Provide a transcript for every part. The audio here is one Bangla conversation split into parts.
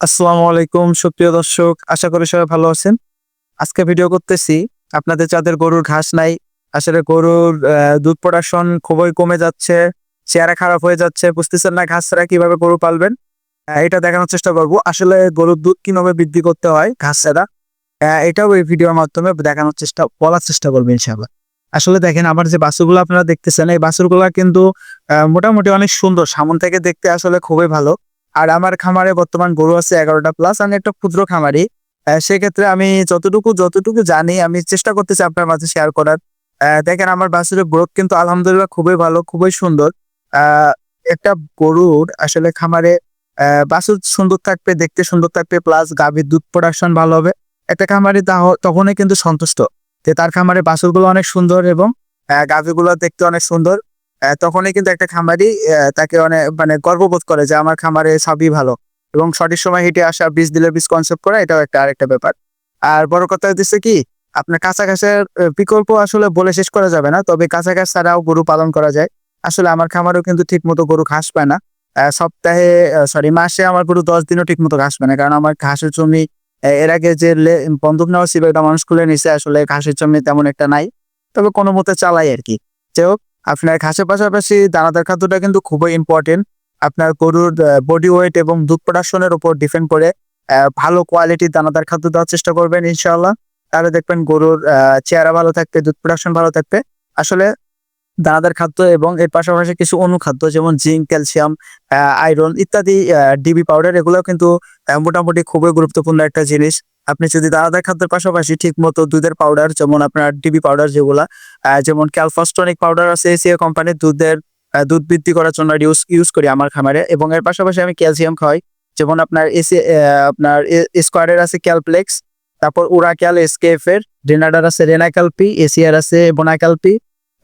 আসসালামু আলাইকুম, সুপ্রিয় দর্শক, আশা করি সবাই ভালো আছেন। আজকে ভিডিও করতেছি, আপনাদের যাদের গরুর ঘাস নাই, আসলে গরুর দুধ প্রোডাকশন খুবই কমে যাচ্ছে, চেহারা খারাপ হয়ে যাচ্ছে, বুঝতেছেন না ঘাস ছাড়া কীভাবে গরু পালবেন? এটা দেখানোর চেষ্টা করব। আসলে গরুর দুধ কীভাবে বৃদ্ধি করতে হয়, ঘাস ছাড়া এটাও এই ভিডিওর মাধ্যমে দেখানোর চেষ্টা, বলার চেষ্টা করব ইনশাআল্লাহ। আসলে দেখেন, আমার যে বাছুরগুলো আপনারা দেখতেছেন, এই বাছুরগুলো কিন্তু মোটামুটি অনেক সুন্দর, সামন থেকে দেখতে আসলে খুবই ভালো। আর আমার খামারে বর্তমান গরু আছে এগারোটা প্লাস আমি একটা ক্ষুদ্র খামারি। সেক্ষেত্রে আমি যতটুকু যতটুকু জানি, আমি চেষ্টা করতেছি আপনার মাঝে শেয়ার করার। দেখেন আমার বাছুরের গ্রোথ কিন্তু আলহামদুলিল্লাহ খুবই ভালো, খুবই সুন্দর। একটা গরুর আসলে খামারে বাছুর সুন্দর থাকবে, দেখতে সুন্দর থাকবে প্লাস গাভীর দুধ প্রোডাকশন ভালো হবে। একটা খামারি তখনই কিন্তু সন্তুষ্ট যে তার খামারে বাছুরগুলো অনেক সুন্দর এবং গাভীগুলো দেখতে অনেক সুন্দর। তখনই কিন্তু একটা খামারি তাকে অনেক মানে গর্ববোধ করে যে আমার খামারে সবই ভালো। এবং সঠিক সময় হেঁটে আসা, বীজ দিলে বীজ কনসেপ্ট করা, এটাও একটা আরেকটা ব্যাপার। আর বড় কথা হচ্ছে কি, আপনার কাঁচা ঘাসের বিকল্প আসলে বলে শেষ করা যাবে না, তবে কাঁচা ঘাস ছাড়াও গরু পালন করা যায়। আসলে আমার খামারেও কিন্তু ঠিক মতো গরু ঘাস পায় না। সপ্তাহে সরি মাসে আমার গরু দশ দিনও ঠিক মতো ঘাস পায় না, কারণ আমার ঘাসের জমি এর আগে যে বন্ধক নেওয়া ছিল, এটা মানুষ খুলে নিছে, আসলে ঘাসের জমি তেমন একটা নাই। তবে কোনো মতে চালাই আর কি। যাই হোক আপনার ঘাসের পাশাপাশি দানাদার খাদ্যটা কিন্তু খুবই ইম্পর্টেন্ট আপনার গরুর বডি ওয়েট এবং দুধ প্রোডাকশনের উপর ডিপেন্ড করে ভালো কোয়ালিটির দানাদার খাদ্য দেওয়ার চেষ্টা করবেন ইনশাআল্লাহ। তাহলে দেখবেন গরুর চেহারা ভালো থাকবে, দুধ প্রোডাকশন ভালো থাকবে। আসলে দানাদার খাদ্য এবং এর পাশাপাশি কিছু অনুখাদ্য যেমন জিঙ্ক ক্যালসিয়াম আয়রন ইত্যাদি ডিবি পাউডার এগুলো কিন্তু মোটামুটি খুবই গুরুত্বপূর্ণ একটা জিনিস। আপনি যদি দানাদার খাদ্যের পাশাপাশি ঠিক মতো দুধের পাউডার যেমন আপনার ডিবি পাউডার যেগুলা যেমন ক্যালফাস্টনিক পাউডার আছে এসিএ কোম্পানির দুধের দুধ বৃদ্ধি করার জন্য ইউজ ইউজ করি আমার খামারে। এবং এর পাশাপাশি আমি ক্যালসিয়াম খাওয়াই যেমন আপনার এসি আপনার স্কোয়ারের আছে ক্যালপ্লেক্স তারপর উরাক্যাল এসকেএফ এর রেনাডার আছে রেনাক্যালপি এসিআর আছে বোনাক্যালপি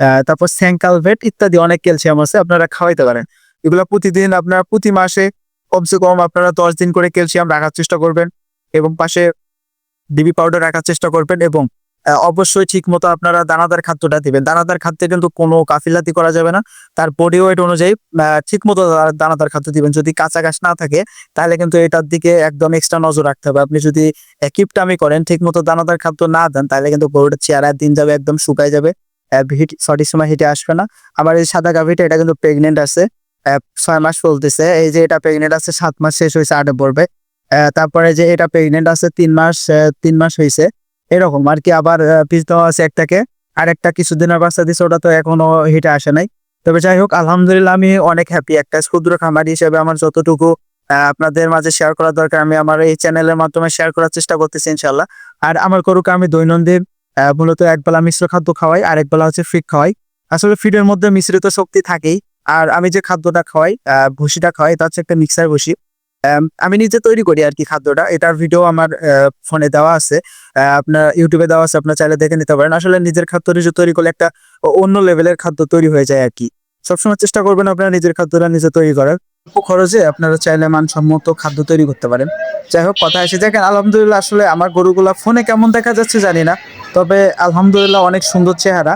আহ, তারপর স্যাঙ্কালভেট ইত্যাদি অনেক ক্যালসিয়াম আছে আপনারা খাওয়াইতে পারেন। এগুলো প্রতিদিন আপনারা প্রতি মাসে কমসে কম আপনারা দশ দিন করে ক্যালসিয়াম রাখার চেষ্টা করবেন। এবং পাশে ডিবি পাউডার রাখার চেষ্টা করবেন এবং অবশ্যই ঠিক মতো আপনারা দানাদার খাদ্যটা দিবেন। দানাদার খাদ্যে কিন্তু কোনো কাফিলাতি করা যাবে না। তার বডি ওয়েট অনুযায়ী ঠিক মতো দানাদার খাদ্য দিবেন। যদি কাঁচা ঘাস না থাকে, তাহলে কিন্তু এটার দিকে একদম এক্সট্রা নজর রাখতে হবে। আপনি যদি কিপটামি করেন ঠিক মতো দানাদার খাদ্য না দেন, তাহলে কিন্তু গরুটার চেহারা দিন যাবে, একদম শুকায় যাবে। হিট সঠিক সময় হিটে আসবে না। আমার এই সাদা গাভিটা, এটা কিন্তু প্রেগনেন্ট আছে। ছয় মাস চলতেছে। এই যে এটা প্রেগনেন্ট আছে, সাত মাস শেষ হয়েছে, আটে পড়বে। তারপরে যে এটা প্রেগনেন্ট আছে তিন মাস তিন মাস হয়েছে এরকম আর কি আবার পিস দেওয়া আছে একটাকে। আর একটা কিছুদিনের বাচ্চা দিছে, ওটা তো এখনও হিটে আসে নাই। তবে যাই হোক, আলহামদুলিল্লাহ আমি অনেক হ্যাপি একটা ক্ষুদ্র খামারি হিসেবে আমার যতটুকু আপনাদের মাঝে শেয়ার করা দরকার, আমি আমার এই চ্যানেলের মাধ্যমে শেয়ার করার চেষ্টা করতেছি ইনশাল্লাহ আর আমার গরুকে আমি দৈনন্দিন মূলত একবেলা মিশ্র খাদ্য খাওয়াই, আর একবেলা হচ্ছে ফিড খাওয়াই। আসলে ফিডের মধ্যে মিশ্রিত শক্তি থাকেই। আর আমি যে খাদ্যটা খাওয়াই ভুসিটা খাওয়াই, এটা হচ্ছে একটা মিক্সার ভুসি আম, নিজে তৈরি করি আর কি খাদ্যটা। এটার ভিডিও আমার ফোনে দেওয়া আছে। আপনার ইউটিউবে দেওয়া আছে আপনার চাইলে দেখে নিতে পারেন। আসলে নিজের খাদ্য নিজে তৈরি করলে একটা অন্য লেভেলের খাদ্য তৈরি হয়ে যায় আর কি। সবসময় চেষ্টা করবেন আপনারা নিজের খাদ্যটা নিজে তৈরি করার। খরচে আপনারা চাইলে মানসম্মত খাদ্য তৈরি করতে পারেন। যাই হোক কথা এসে দেখেন আলহামদুলিল্লাহ আসলে আমার গরুগুলা ফোনে কেমন দেখা যাচ্ছে জানি না। তবে আলহামদুলিল্লাহ অনেক সুন্দর চেহারা।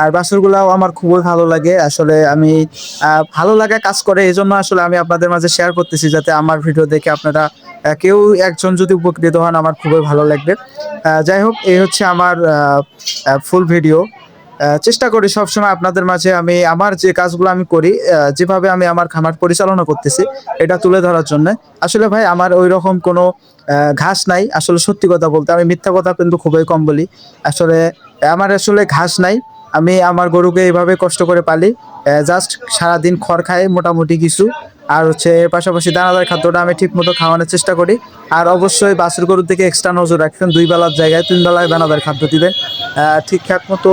আর বাছুরগুলাও আমার খুবই ভালো লাগে। আসলে আমি ভালো লাগা কাজ করে এই জন্য আসলে আমি আপনাদের মাঝে শেয়ার করতেছি যাতে আমার ভিডিও দেখে আপনারা কেউ একজন যদি উপকৃত হন, আমার খুবই ভালো লাগবে। যাই হোক, এই হচ্ছে আমার ফুল ভিডিও চেষ্টা করি সবসময় আপনাদের মাঝে আমি, আমার যে কাজগুলো আমি করি যেভাবে আমি আমার খামার পরিচালনা করতেছি, এটা তুলে ধরার জন্য। আসলে ভাই, আমার ওই রকম কোনো ঘাস নাই। আসলে সত্যি কথা বলতে আমি মিথ্যা কথা কিন্তু খুবই কম বলি। আসলে, আমার আসলে ঘাস নাই। আমি আমার গরুকে এইভাবে কষ্ট করে পালি জাস্ট সারাদিন খড় খাই মোটামুটি কিছু। আর হচ্ছে এর পাশাপাশি দানাদার খাদ্যটা আমি ঠিক মতো খাওয়ানোর চেষ্টা করি। আর অবশ্যই বাছুর গরুর দিকে এক্সট্রা নজর রাখবেন, দুই বেলার জায়গায় তিন বেলায় দানাদার খাদ্য দিবেন। ঠিকঠাক মতো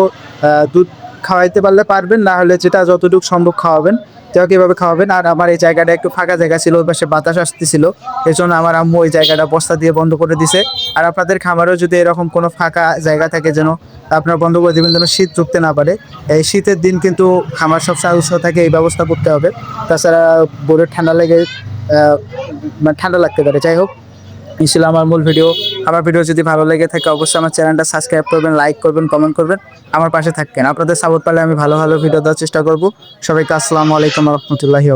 দুধ খাওয়াইতে পারলে পারবেন, না হলে যেটা যতটুকু সম্ভব খাওয়াবেন। তাও এভাবে খাওয়াবেন। আর আমার এই জায়গাটা একটু ফাঁকা জায়গা ছিল, ওই পাশে বাতাস আসতেছিল। এই জন্য আমার আম্মু ওই জায়গাটা বস্তা দিয়ে বন্ধ করে দিছে। আর আপনাদের খামারেও যদি এরকম কোনো ফাঁকা জায়গা থাকে যেন আপনার বন্ধ করে দেবেন, যেন শীত ঢুকতে না পারে। এই শীতের দিন কিন্তু খামার সব উৎসাহ থাকে, এই ব্যবস্থা করতে হবে। তাছাড়া বোরের ঠান্ডা লেগে মানে ঠান্ডা লাগতে পারে। যাই হোক ছিল আমার মূল ভিডিও, আমার ভিডিও যদি ভালো লেগে থাকে, অবশ্যই আমার চ্যানেলটা সাবস্ক্রাইব করবেন, লাইক করবেন, কমেন্ট করবেন, আমার পাশে থাকবেন। আপনাদের সাপোর্ট পেলে আমি ভালো ভালো ভিডিও দেওয়ার চেষ্টা করব। সবাইকে আসসালামু আলাইকুম রহমতুল্লাহি